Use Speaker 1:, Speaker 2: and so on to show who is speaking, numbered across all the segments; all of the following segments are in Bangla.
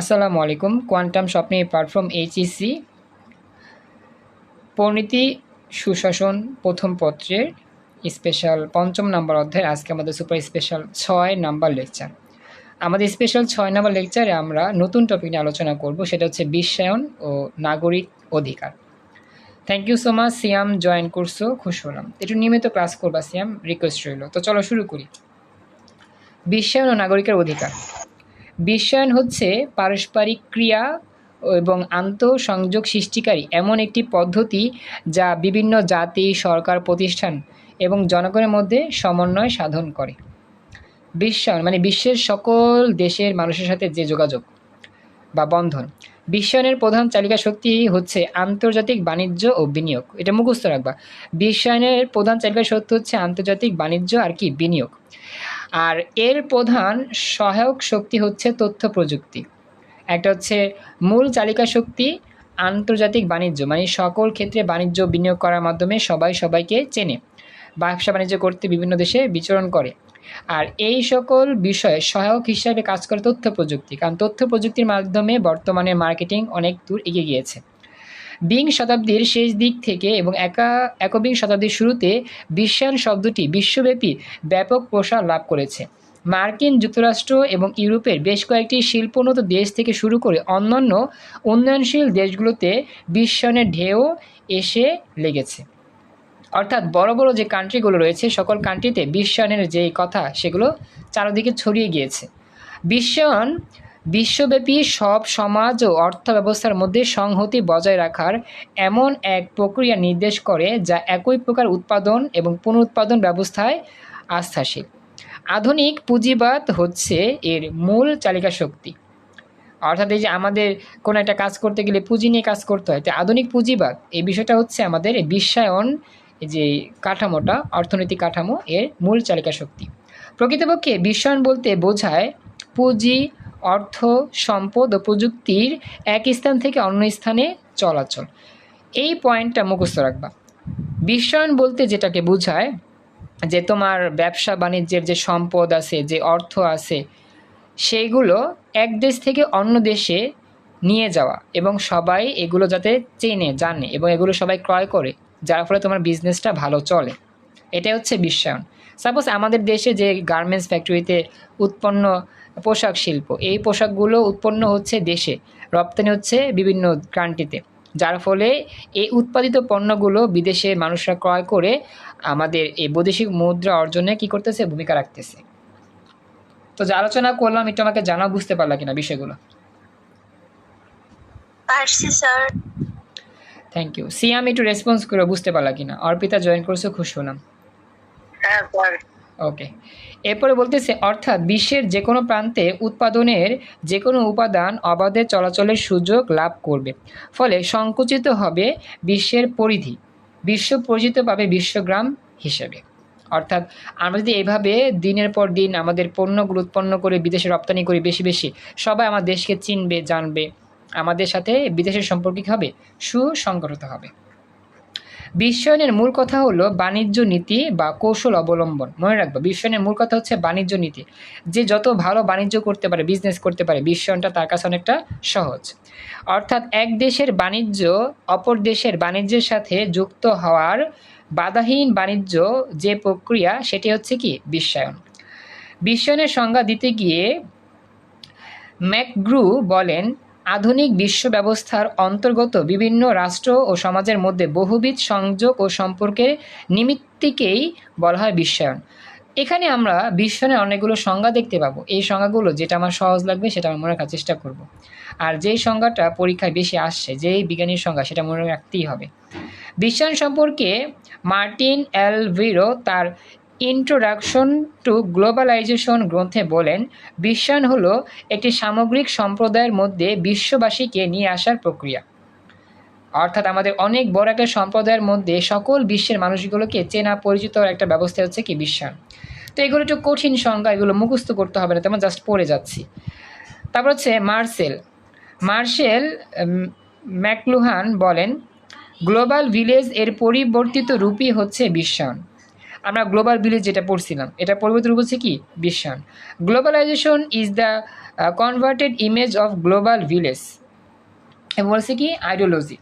Speaker 1: আসসালামু আলাইকুম কোয়ান্টাম স্বপ্নে প্ল্যাটফর্ম এইচইসি পরিণীতি সুশাসন প্রথম পত্রের স্পেশাল পঞ্চম নাম্বার অধ্যায় আজকে আমাদের সুপার স্পেশাল ছয় নাম্বার লেকচার আমাদের স্পেশাল ছয় নাম্বার লেকচারে আমরা নতুন টপিক নিয়ে আলোচনা করব, সেটা হচ্ছে বিশ্বায়ন ও নাগরিক অধিকার। Thank you so much Siam join করছ, খুশি হলাম। একটু নিয়মিত ক্লাস করবা সিয়াম রিকোয়েস্ট রইল। তো চলো শুরু করি। বিশ্বায়ন ও নাগরিকের অধিকার। বিশ্বায়ন হচ্ছে পারস্পরিক ক্রিয়া এবং আন্তঃসংযোগ সৃষ্টিকারী এমন একটি পদ্ধতি যা বিভিন্ন জাতি, সরকার, প্রতিষ্ঠান এবং জনগণের মধ্যে সমন্বয় সাধন করে। বিশ্বায়ন মানে বিশ্বের সকল দেশের মানুষের সাথে যে যোগাযোগ বা বন্ধন। বিশ্বায়নের প্রধান চালিকা শক্তি হচ্ছে আন্তর্জাতিক বাণিজ্য ও বিনিয়োগ। এটা মুখস্থ রাখবা। বিশ্বায়নের প্রধান চালিকা শক্তি হচ্ছে আন্তর্জাতিক বাণিজ্য আর কি, বিনিয়োগ। আর এর প্রধান সহায়ক শক্তি হচ্ছে তথ্য প্রযুক্তি। একটা হচ্ছে মূল চালিকা শক্তি আন্তর্জাতিক বাণিজ্য মানে সকল ক্ষেত্রে বাণিজ্য বিনিয়োগ করার মাধ্যমে সবাই সবাইকে চেনে। ব্যবসা বাণিজ্য করতে বিভিন্ন দেশে বিচরণ করে। আর এই সকল বিষয়ে সহায়ক হিসাবে কাজ করে তথ্য প্রযুক্তি, কারণ তথ্য প্রযুক্তির মাধ্যমে বর্তমানে মার্কেটিং অনেক দূর এগিয়ে গিয়েছে। বিংশ শতাব্দীর শেষ দিক থেকে এবং একা, একবিংশ শতাব্দীর শুরুতে বিশ্বায়ন শব্দটি বিশ্বব্যাপী ব্যাপক প্রসার লাভ করেছে। মার্কিন যুক্তরাষ্ট্র এবং ইউরোপের বেশ কয়েকটি শিল্পোন্নত দেশ থেকে শুরু করে অন্যান্য উন্নয়নশীল দেশগুলোতে বিশ্বায়নের ঢেউ এসে লেগেছে। অর্থাৎ বড় বড় যে কান্ট্রিগুলো রয়েছে, সকল কান্ট্রিতে বিশ্বায়নের যে কথা, সেগুলো চারদিকে ছড়িয়ে গিয়েছে। বিশ্বায়ন বিশ্বব্যাপী সব সমাজ ও অর্থ ব্যবস্থার মধ্যে সংহতি বজায় রাখার এমন এক প্রক্রিয়া নির্দেশ করে যা একই প্রকার উৎপাদন এবং পুনরুৎপাদন ব্যবস্থায় আস্থাশীল। আধুনিক পুঁজিবাদ হচ্ছে এর মূল চালিকা শক্তি। অর্থাৎ এই যে আমাদের কোনো একটা কাজ করতে গেলে পুঁজি নিয়ে কাজ করতে হয়, তো আধুনিক পুঁজিবাদ, এই বিষয়টা হচ্ছে আমাদের বিশ্বায়ন যে কাঠামোটা, অর্থনৈতিক কাঠামো এর মূল চালিকা শক্তি। প্রকৃতপক্ষে বিশ্বায়ন বলতে বোঝায় পুঁজি অর্থ, সম্পদ ও প্রযুক্তির এক স্থান থেকে অন্য স্থানে চলাচল। এই পয়েন্টটা মুখস্থ রাখবা। বিশ্বায়ন বলতে যেটাকে বোঝায়, যে তোমার ব্যবসা বাণিজ্যের যে সম্পদ আছে, যে অর্থ আছে সেইগুলো এক দেশ থেকে অন্য দেশে নিয়ে যাওয়া এবং সবাই এগুলো যাতে চেনে, জানে এবং এগুলো সবাই ক্রয় করে, যার ফলে তোমার বিজনেসটা ভালো চলে। এটাই হচ্ছে বিশ্বায়ন সাপোজ আমাদের দেশে যে গার্মেন্টস ফ্যাক্টরিতে উৎপন্ন পোশাক শিল্প। এই পোশাকগুলো উৎপন্ন হচ্ছে দেশে রপ্তানি হচ্ছে বিভিন্ন কান্ট্রিতে যার ফলে এই উৎপাদিত পণ্যগুলো বিদেশে মানুষরা ক্রয় করে আমাদের এই বৈদেশিক মুদ্রা অর্জনে কি করতেছে? ভূমিকা রাখতেছে। তো যে আলোচনা করলাম একটু আমাকে জানা বুঝতে পারলা কিনা বিষয়গুলো?
Speaker 2: পারছি স্যার।
Speaker 1: থ্যাংক ইউ সিয়াম একটু রেসপন্স করে বুঝতে পারলা কিনা? অর্পিতা জয়েন করছে খুশি হলাম।
Speaker 2: হ্যাঁ
Speaker 1: ওকে এরপরে বলতেছে, অর্থাৎ বিশ্বের যে কোনো প্রান্তে উৎপাদনের যে কোনো উপাদান অবাধে চলাচলের সুযোগ লাভ করবে। ফলে সংকুচিত হবে বিশ্বের পরিধি, বিশ্ব পরিচিত পাবে বিশ্বগ্রাম হিসেবে। অর্থাৎ আমরা যদি এভাবে দিনের পর দিন আমাদের পণ্যগুলো উৎপন্ন করে বিদেশে রপ্তানি করি বেশি বেশি, সবাই আমার দেশকে চিনবে, জানবে, আমাদের সাথে বিদেশের সম্পর্ক কী হবে, সুসংগঠিত হবে। বিশ্বায়নের মূল কথা হলো বাণিজ্য নীতি বা কৌশল অবলম্বন। মনে রাখব, বিশ্বায়নের মূল কথা হচ্ছে বাণিজ্য নীতি। যে যত ভালো বাণিজ্য করতে পারে বিজনেস করতে পারে, বিশ্বায়নটা তার কাছে অনেকটা সহজ। অর্থাৎ এক দেশের বাণিজ্য অপর দেশের বাণিজ্যের সাথে যুক্ত হওয়ার বাধাহীন বাণিজ্য যে প্রক্রিয়া, সেটি হচ্ছে কি? বিশ্বায়ন। বিশ্বায়নের সংজ্ঞা দিতে গিয়ে ম্যাকগ্রু বলেন আধুনিক বিশ্ব ব্যবস্থার অন্তর্গত বিভিন্ন রাষ্ট্র ও সমাজের মধ্যে বহুবিধ সংযোগ ও সম্পর্কের নিমিত্তিকেই বলা হয় বিশ্বায়ন। এখানে আমরা বিশ্বায়নের অনেকগুলো সংজ্ঞা দেখতে পাবো। এই সংজ্ঞাগুলো যেটা আমার সহজ লাগবে সেটা আমার মনে রাখার চেষ্টা করব। আর যেই সংজ্ঞাটা পরীক্ষায় বেশি আসছে, যেই বিজ্ঞানীর সংজ্ঞা, সেটা মনে রাখতেই হবে। বিশ্বায়ন সম্পর্কে মার্টিন এলভিরো তার ইন্ট্রোডাকশন টু গ্লোবালাইজেশন গ্রন্থে বলেন বিশ্বায়ন হলো একটি সামগ্রিক সম্প্রদায়ের মধ্যে বিশ্ববাসীকে নিয়ে আসার প্রক্রিয়া। অর্থাৎ আমাদের অনেক বড় একটা সম্প্রদায়ের মধ্যে সকল বিশ্বের মানুষগুলোকে চেনা, পরিচিত একটা ব্যবস্থা হচ্ছে কি বিশ্বায়ন তো এগুলো একটু কঠিন সংজ্ঞা এগুলো মুখস্থ করতে হবে না, তেমন জাস্ট পড়ে যাচ্ছি। তারপর হচ্ছে মার্সেল। মার্শেল ম্যাকলুহান বলেন, গ্লোবাল ভিলেজ এর পরিবর্তিত রূপই হচ্ছে বিশ্বায়ন আমরা গ্লোবাল ভিলেজ যেটা পড়ছিলাম, এটা পরিবর্তন বলছে কি? বিশ্বায়ন globalization is the converted image of global village বলছে কি? আইডিওলজি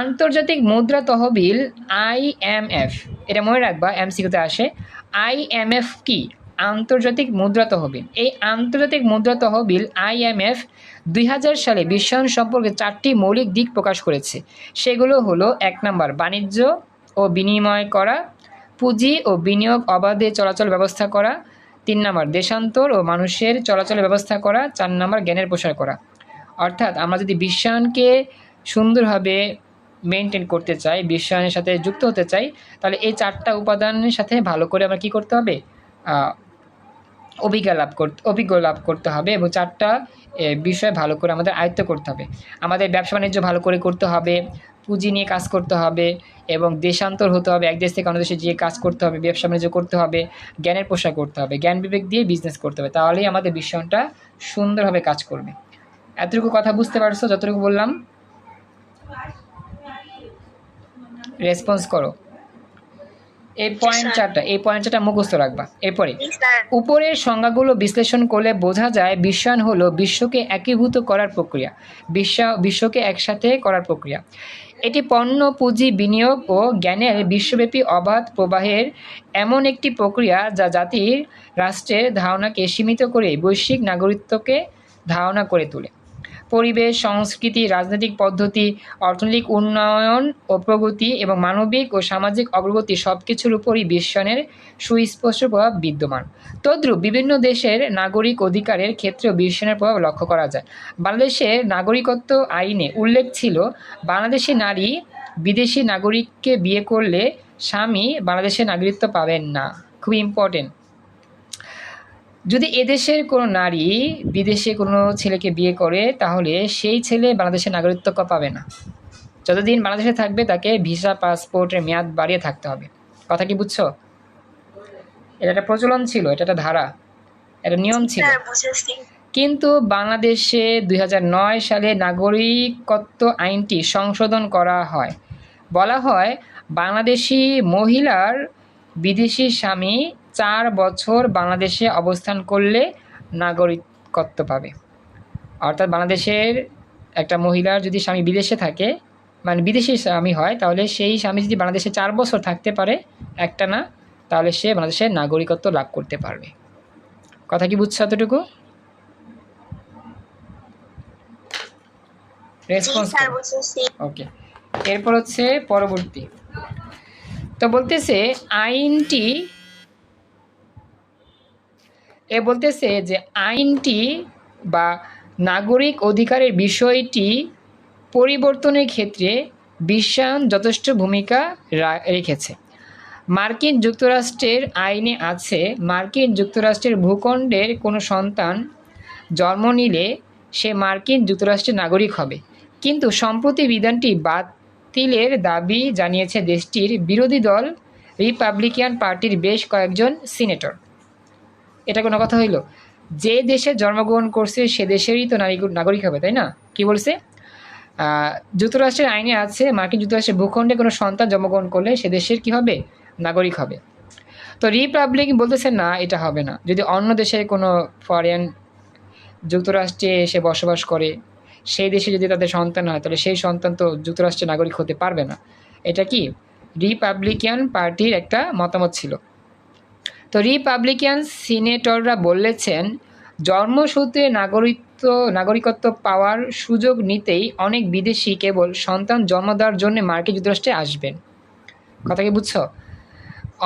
Speaker 1: আন্তর্জাতিক মুদ্রা তহবিল আইএমএফ এটা মনে রাখবা এম এমসিকিউতে আসে। আইএমএফ কি? আন্তর্জাতিক মুদ্রা তহবিল। এই আন্তর্জাতিক মুদ্রা তহবিল আইএমএফ দুই হাজার সালে বিশ্বায়ন সম্পর্কে চারটি মৌলিক দিক প্রকাশ করেছে। সেগুলো হলো এক নম্বর, বাণিজ্য ও বিনিময় করা পুঁজি ও বিনিয়োগ অবাধে চলাচল ব্যবস্থা করা তিন নম্বর দেশান্তর ও মানুষের চলাচলের ব্যবস্থা করা চার নম্বর জ্ঞানের প্রসার করা। অর্থাৎ আমরা যদি বিশ্বায়নকে সুন্দরভাবে মেনটেন করতে চাই বিশ্বায়নের সাথে যুক্ত হতে চাই তাহলে এই চারটা উপাদানের সাথে ভালো করে আমরা কি করতে হবে? আহ, অভিজ্ঞতা লাভ করতে অভিজ্ঞ লাভ করতে হবে এবং চারটা বিষয় ভালো করে আমাদের আয়ত্ত করতে হবে। আমাদের ব্যবসা বাণিজ্য ভালো করে করতে হবে পুঁজি নিয়ে কাজ করতে হবে এবং দেশান্তর হতে হবে এক দেশ থেকে অন্য দেশে গিয়ে কাজ করতে হবে ব্যবসা বাণিজ্য করতে হবে জ্ঞানের প্রসার করতে হবে জ্ঞান বিবেক দিয়ে বিজনেস করতে হবে। তাহলেই আমাদের বিশ্বায়নটা সুন্দরভাবে কাজ করবে। এতটুকু কথা বুঝতে পারছ? যতটুকু বললাম? রেসপন্স করো। এই পয়েন্ট চারটা এই পয়েন্ট চারটা মুখস্থ রাখবা। এরপরে উপরের সংজ্ঞাগুলো বিশ্লেষণ করলে বোঝা যায় বিশ্বায়ন হলো বিশ্বকে একীভূত করার প্রক্রিয়া। বিশ্ব বিশ্বকে একসাথে করার প্রক্রিয়া। এটি পণ্য পুঁজি বিনিয়োগ ও জ্ঞানের বিশ্বব্যাপী অবাধ প্রবাহের এমন একটি প্রক্রিয়া যা জাতির রাষ্ট্রের ধারণাকে সীমিত করে বৈশ্বিক নাগরিকত্বকে ধারণা করে তোলে। পরিবেশ, সংস্কৃতি, রাজনৈতিক পদ্ধতি, অর্থনৈতিক উন্নয়ন ও প্রগতি এবং মানবিক ও সামাজিক অগ্রগতি সব কিছুর উপরই বিশ্বায়নের সুস্পষ্ট প্রভাব বিদ্যমান। তদ্রূপ বিভিন্ন দেশের নাগরিক অধিকারের ক্ষেত্রেও বিশ্বায়নের প্রভাব লক্ষ্য করা যায়। বাংলাদেশের নাগরিকত্ব আইনে উল্লেখ ছিল, বাংলাদেশি নারী বিদেশি নাগরিককে বিয়ে করলে স্বামী বাংলাদেশের নাগরিকত্ব পাবেন না। খুব ইম্পর্টেন্ট যদি এদেশের কোনো নারী বিদেশে কোনো ছেলেকে বিয়ে করে তাহলে সেই ছেলে বাংলাদেশের নাগরিকত্ব পাবে না। যতদিন বাংলাদেশে থাকবে তাকে ভিসা পাসপোর্টের মেয়াদ বাড়িয়ে থাকতে হবে। কথা কি বুঝছ? এটা একটা প্রচলন ছিল এটা একটা ধারা একটা নিয়ম ছিল। কিন্তু বাংলাদেশে দুই হাজার নয় সালে নাগরিকত্ব আইনটি সংশোধন করা হয়। বলা হয় বাংলাদেশি মহিলার বিদেশি স্বামী চার বছর বাংলাদেশে অবস্থান করলে নাগরিকত্ব পাবে। অর্থাৎ বাংলাদেশের একটা মহিলার যদি স্বামী বিদেশে থাকে মানে বিদেশি স্বামী হয় তাহলে সেই স্বামী যদি বাংলাদেশে চার বছর থাকতে পারে একটা না তাহলে সে বাংলাদেশের নাগরিকত্ব লাভ করতে পারবে। কথা কি বুঝছ এতটুকু? রেসপন্স ওকে এরপর হচ্ছে পরবর্তী। তো বলতেছে আইনটি এ বলতেছে যে আইনটি বা নাগরিক অধিকারের বিষয়টি পরিবর্তনের ক্ষেত্রে বিশ্বায়ন যথেষ্ট ভূমিকা রেখেছে। মার্কিন যুক্তরাষ্ট্রের আইনে আছে, মার্কিন যুক্তরাষ্ট্রের ভূখণ্ডের কোনো সন্তান জন্ম নিলে সে মার্কিন যুক্তরাষ্ট্রের নাগরিক হবে। কিন্তু সম্প্রতি বিধানটি বাতিলের দাবি জানিয়েছে দেশটির বিরোধী দল রিপাবলিকান পার্টির বেশ কয়েকজন সিনেটর। এটা কোনো কথা হইল? যে দেশে জন্মগ্রহণ করছে, সে দেশেরই তো নারী- নাগরিক হবে, তাই না? কি বলছে? যুক্তরাষ্ট্রের আইনে আছে, মার্কিন যুক্তরাষ্ট্রের ভূখণ্ডে কোনো সন্তান জন্মগ্রহণ করলে সে দেশের কি হবে? নাগরিক হবে। তো রিপাবলিক বলতেছে, না, এটা হবে না। যদি অন্য দেশের কোনো ফরেন যুক্তরাষ্ট্রে এসে বসবাস করে, সেই দেশে যদি তাদের সন্তান হয়, তাহলে সেই সন্তান তো যুক্তরাষ্ট্রের নাগরিক হতে পারবে না। এটা কি? রিপাবলিকান পার্টির একটা মতামত ছিল। তো রিপাবলিকান সিনেটররা বলেছেন, জন্মসূত্রে নাগরিকত্ব নাগরিকত্ব পাওয়ার সুযোগ নিতেই অনেক বিদেশি কেবল সন্তান জন্ম দেওয়ার জন্য মার্কিন যুক্তরাষ্ট্রে আসবেন। কথা কি বুঝছ?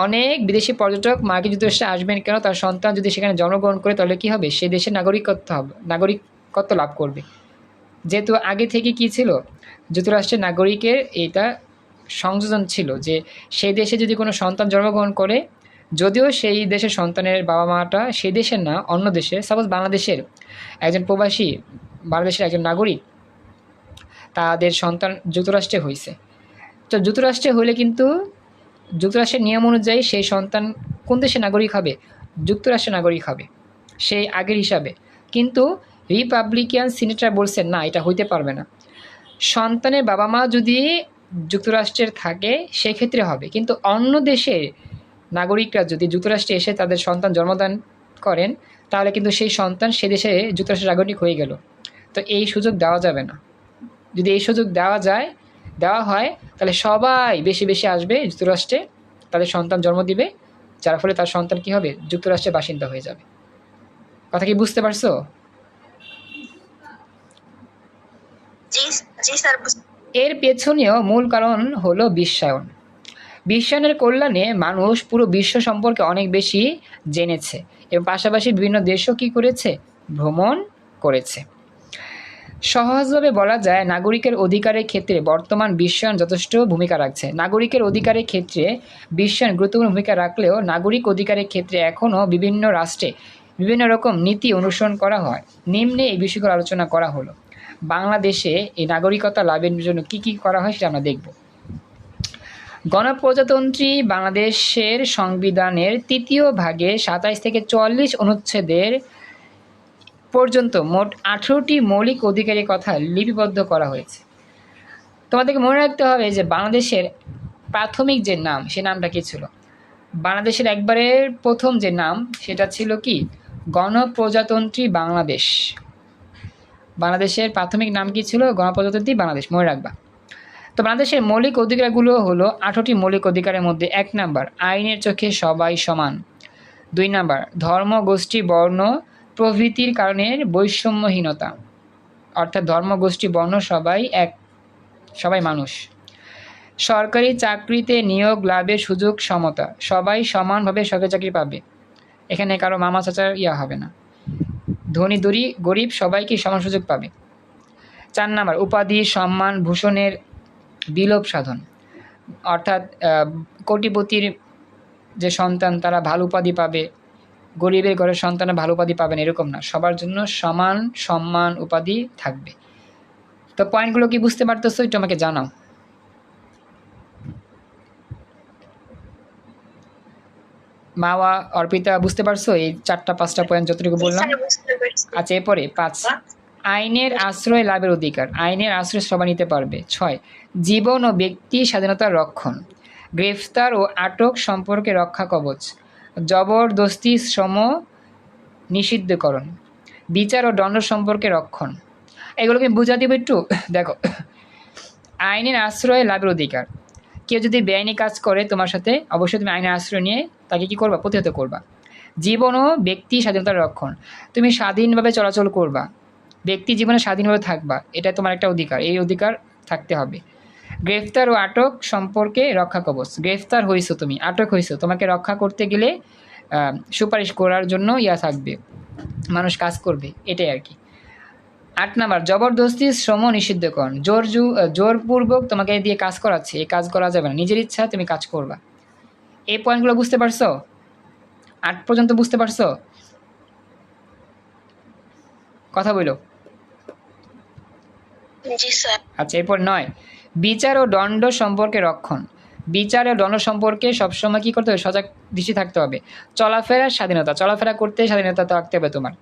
Speaker 1: অনেক বিদেশি পর্যটক মার্কিন যুক্তরাষ্ট্রে আসবেন কেন? তার সন্তান যদি সেখানে জন্মগ্রহণ করে, তাহলে কী হবে? সে দেশের নাগরিকত্ব হবে, নাগরিকত্ব লাভ করবে। যেহেতু আগে থেকে কি ছিল? যুক্তরাষ্ট্রের নাগরিকের এটা সংযোজন ছিল যে সেই দেশে যদি কোনো সন্তান জন্মগ্রহণ করে যদিও সেই দেশের সন্তানের বাবা মাটা সেই দেশের না, অন্য দেশের সাপোজ বাংলাদেশের একজন প্রবাসী, বাংলাদেশের একজন নাগরিক, তাদের সন্তান যুক্তরাষ্ট্রে হয়েছে তো যুক্তরাষ্ট্রে হলে কিন্তু যুক্তরাষ্ট্রের নিয়ম অনুযায়ী সেই সন্তান কোন দেশের নাগরিক হবে? যুক্তরাষ্ট্রের নাগরিক হবে। সেই আগের হিসাবে। কিন্তু রিপাবলিকান সিনেটর বলছেন না, এটা হইতে পারবে না। সন্তানের বাবা মা যদি যুক্তরাষ্ট্রের থাকে, সেক্ষেত্রে হবে। কিন্তু অন্য দেশে নাগরিকরা যদি যুক্তরাষ্ট্রে এসে তাদের সন্তান জন্মদান করেন তাহলে কিন্তু সেই সন্তান সে দেশে যুক্তরাষ্ট্রের নাগরিক হয়ে গেল। তো এই সুযোগ দেওয়া যাবে না। যদি এই সুযোগ দেওয়া যায় দেওয়া হয় তাহলে সবাই বেশি বেশি আসবে যুক্তরাষ্ট্রে তাদের সন্তান জন্ম দিবে যার ফলে তার সন্তান কী হবে? যুক্তরাষ্ট্রের বাসিন্দা হয়ে যাবে। কথা কি বুঝতে পারছ? এর পেছনেও মূল কারণ হলো বিশ্বায়ন। বিশ্বায়নের কল্যাণে মানুষ পুরো বিশ্ব সম্পর্কে অনেক বেশি জেনেছে এবং পাশাপাশি বিভিন্ন দেশও কী করেছে? ভ্রমণ করেছে। সহজভাবে বলা যায় নাগরিকের অধিকারের ক্ষেত্রে বর্তমান বিশ্বায়ন যথেষ্ট ভূমিকা রাখছে। নাগরিকের অধিকারের ক্ষেত্রে বিশ্বায়ন গুরুত্বপূর্ণ ভূমিকা রাখলেও নাগরিক অধিকারের ক্ষেত্রে এখনও বিভিন্ন রাষ্ট্রে বিভিন্ন রকম নীতি অনুসরণ করা হয়। নিম্নে এই বিষয়গুলো আলোচনা করা হলো। বাংলাদেশে এই নাগরিকতা লাভের জন্য কি কি করা হয় সেটা আমরা দেখব। গণপ্রজাতন্ত্রী বাংলাদেশের সংবিধানের তৃতীয় ভাগে সাতাইশ থেকে চুয়াল্লিশ অনুচ্ছেদের পর্যন্ত মোট আঠেরোটি মৌলিক অধিকারের কথা লিপিবদ্ধ করা হয়েছে। তোমাদেরকে মনে রাখতে হবে যে বাংলাদেশের প্রাথমিক যে নাম, সে নামটা কী ছিল? বাংলাদেশের একবারে প্রথম যে নাম, সেটা ছিল কি? গণপ্রজাতন্ত্রী বাংলাদেশ। বাংলাদেশের প্রাথমিক নাম কি ছিল? গণপ্রজাতন্ত্রী বাংলাদেশ। মনে রাখবা। তো বাংলাদেশের মৌলিক অধিকারগুলো হলো আঠারোটি মৌলিক অধিকারের মধ্যে এক নাম্বার, আইনের চোখে সবাই সমান। দুই নাম্বার, ধর্ম, গোষ্ঠী, বর্ণ, প্রভৃতির কারণে বৈষম্যহীনতা। অর্থাৎ ধর্ম, গোষ্ঠী, বর্ণ সবাই এক, সবাই মানুষ। সরকারি চাকরিতে নিয়োগ, লাভের সুযোগ, সমতা। সবাই সমানভাবে সরকারি চাকরি পাবে। এখানে কারও মামা চাচার ইয়া হবে না। ধনী, দরি, গরিব সবাইকে সমান সুযোগ পাবে। চার নাম্বার, উপাধি, সম্মান, ভূষণের বিলোপ সাধন। অর্থাৎ কোটিপতির যে সন্তান তারা ভালো উপাধি পাবে। গরিবের ঘরের সন্তানরা ভালো উপাধি পাবেন এরকম না। সবার জন্য সমান সম্মান উপাধি থাকবে। তো পয়েন্টগুলো কি বুঝতে পারতেছো? একটু আমাকে জানাও। মাওয়া অর্পিতা বুঝতে পারছ? এই চারটা পাঁচটা পয়েন্ট যতটুকু বললাম? আচ্ছা এরপরে পাঁচ। আইনের আশ্রয় লাভের অধিকার। আইনের আশ্রয় সবাই নিতে পারবে। ছয়, জীবন ও ব্যক্তি স্বাধীনতার রক্ষণ। গ্রেফতার ও আটক সম্পর্কে রক্ষা কবচ। জবরদস্তি শ্রম নিষিদ্ধকরণ। বিচার ও দণ্ড সম্পর্কে রক্ষণ। এগুলোকে বুঝা দিব একটু? দেখো। আইনের আশ্রয় লাভের অধিকার। কেউ যদি বেআইনি কাজ করে তোমার সাথে, অবশ্যই তুমি আইনের আশ্রয় নিয়ে তাকে কি করবা? প্রতিহত করবা। জীবন ও ব্যক্তি স্বাধীনতার রক্ষণ। তুমি স্বাধীনভাবে চলাচল করবা। ব্যক্তি জীবনে স্বাধীনভাবে থাকবা এটা তোমার একটা অধিকার, এই অধিকার থাকতে হবে। গ্রেফতার ও আটক সম্পর্কে রক্ষা কবচ, গ্রেফতার হয়েছো তুমি, আটক হয়েছো তোমাকে রক্ষা করতে গেলে সুপারিশ করার জন্য ইয়া থাকবে, মানুষ কাজ করবে, এটাই আর কি। আট নাম্বার, জবরদস্তি শ্রম নিষিদ্ধকরণ জোর জোরপূর্বক তোমাকে দিয়ে কাজ করাচ্ছে, এই কাজ করা যাবে না, নিজের ইচ্ছা তুমি কাজ করবা। এই পয়েন্টগুলো বুঝতে পারছ? আট পর্যন্ত বুঝতে পারছ? কথা বলো। আচ্ছা এরপর নয়। বিচার ও দণ্ড সম্পর্কে রক্ষণ। বিচার ও দণ্ড সম্পর্কে সবসময় কী করতে হবে? সজাগ দৃষ্টি থাকতে হবে। চলাফেরার স্বাধীনতা, চলাফেরা করতে স্বাধীনতা থাকতে হবে তোমার।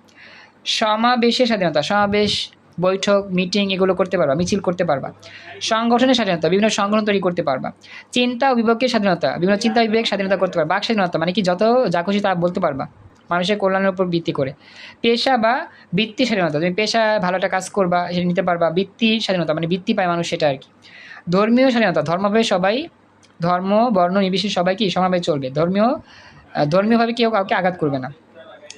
Speaker 1: সমাবেশের স্বাধীনতা, সমাবেশ, বৈঠক, মিটিং, এগুলো করতে পারবা, মিছিল করতে পারবা। সংগঠনের স্বাধীনতা, বিভিন্ন সংগঠন তৈরি করতে পারবা। চিন্তা ও বিবেকের স্বাধীনতা, বিভিন্ন চিন্তা বিবেক স্বাধীনতা করতে পারবা। বাক স্বাধীনতা মানে কি? যত যা খুশি তা বলতে পারবা। মানুষের কল্যাণের উপর ভিত্তি করে। পেশা বা বৃত্তি স্বাধীনতা, তুমি পেশা ভালো একটা কাজ করবা, সেটা নিতে পারবা, বৃত্তি স্বাধীনতা মানে বৃত্তি পায় মানুষ, সেটা আর কি ধর্মীয় স্বাধীনতা, ধর্মভাবে সবাই, ধর্ম, বর্ণ, নির্বিশেষে সবাই কি সমাবে চলবে? ধর্মীয় ধর্মীয়ভাবে কেউ কাউকে আঘাত করবে না।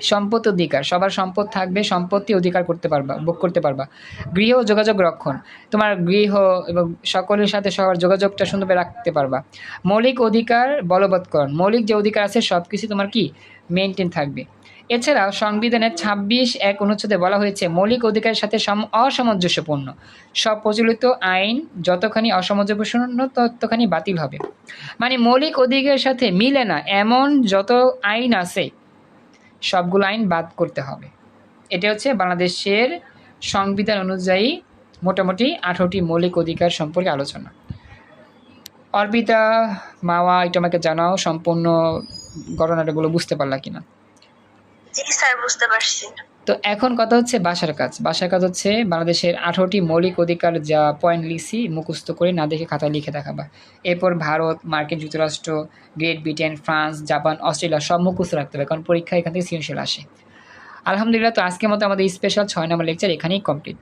Speaker 1: সম্পত্তি অধিকার, সবার সম্পদ থাকবে, সম্পত্তি অধিকার করতে পারবা, ভোগ করতে পারবা। গৃহ যোগাযোগ রক্ষণ, তোমার গৃহ এবং সকলের সাথে সবার যোগাযোগটা সুন্দরভাবে রাখতে পারবা। মৌলিক অধিকার, বলবৎকরণ, মৌলিক যে অধিকার আছে সব কিছু তোমার কি? মেনটেন থাকবে। এছাড়াও সংবিধানের ছাব্বিশ এক অনুচ্ছেদে বলা হয়েছে, মৌলিক অধিকারের সাথে সম- অসামঞ্জস্যপূর্ণ। সব প্রচলিত আইন যতখানি অসামঞ্জস্যপূর্ণ, ততখানি বাতিল হবে। মানে মৌলিক অধিকারের সাথে মিলে না, এমন যত আইন আছে সবগুলো আইন বাদ করতে হবে। এটা হচ্ছে বাংলাদেশের সংবিধান অনুযায়ী মোটামুটি আঠারোটি মৌলিক অধিকার সম্পর্কে আলোচনা। অর্পিতা মাওয়া এটা আমাকে জানাও সম্পূর্ণ ঘটনাটাগুলো বুঝতে পারলা কিনা?
Speaker 2: জি স্যার, বুঝতে পারছি।
Speaker 1: তো এখন কথা হচ্ছে বাসার কাজ। বাসার কাজ হচ্ছে বাংলাদেশের আঠারোটি মৌলিক অধিকার যা পয়েন্ট লিখছি, মুখস্থ করে না দেখে খাতায় লিখে দেখাবা। এরপর ভারত, মার্কিন যুক্তরাষ্ট্র Great Britain France Japan Australia সব মুখস্থ রাখতে হবে, কারণ পরীক্ষা এখান থেকে সৃজনশীল আসে। আলহামদুলিল্লাহ, তো আজকের মতো আমাদের স্পেশাল ছয় নম্বর লেকচার এখানেই কমপ্লিট